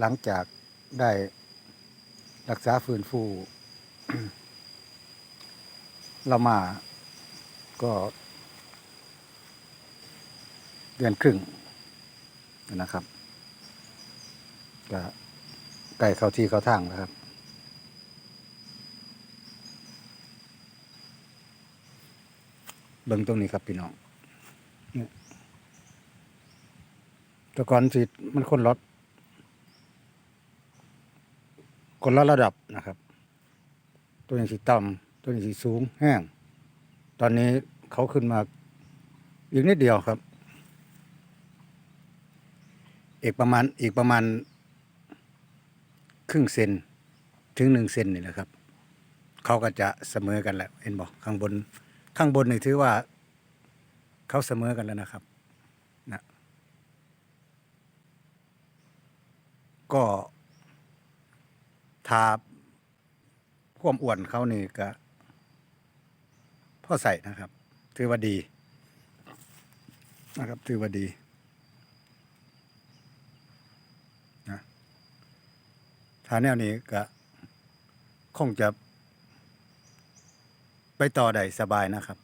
หลังจากได้รักษาฟื้นฟูเรามาก็เดือนครึ่งนะครับก็ใกล้เข้าที่เข้าทางแล้วครับ เบิ่งตรงนี้ครับพี่น้องเนี่ยแต่ก่อนสิมันคนรถ คนละระดับนะครับ ตัวนี้สีต่ำตัวนี้สีสูงแห้ง ตอนนี้เขาขึ้นมาอีกนิดเดียวครับ อีกประมาณอีกประมาณ ครึ่งเซนถึงหนึ่งเซนนี่แหละครับ เขาก็จะเสมอกันแหล้วเห็นบอกข้างบน ข้างบนนี่ถือว่า เขาเสมอกันแล้วนะครับนะก็ ทาความอ้วนเขานี่ก็พ่อใส่นะครับ ถือว่าดีนะครับ ถือว่าดีนะทาแนวนี้ก็คงจะ ไปต่อได้สบายนะครับ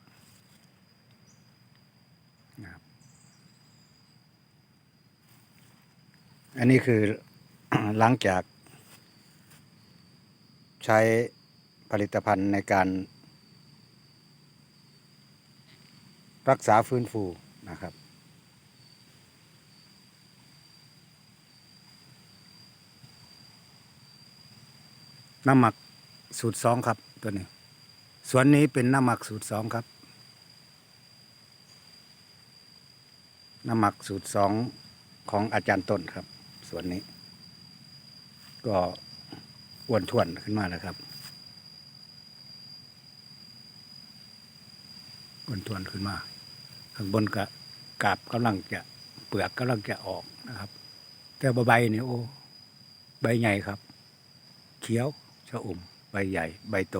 นะครับอันนี้คือหลังจาก ใช้ผลิตภัณฑ์ในการ รักษาฟื้นฟูนะครับ น้ำหมักสูตรสองครับตัวนี้ สวนนี้เป็นน้ำหมักสูตรสองครับ น้ำหมักสูตรสองของอาจารย์ต้นครับ สวนนี้ ก็ อ้วนท้วนขึ้นมาแล้วครับอ้วนท้วนขึ้นมา ข้างบนกะกาบกำลังจะเปลือกกำลังจะออกนะครับ แต่ใบนี่โอ้ใบใหญ่ครับ เขียวชะอุ่มใบใหญ่ ใบโต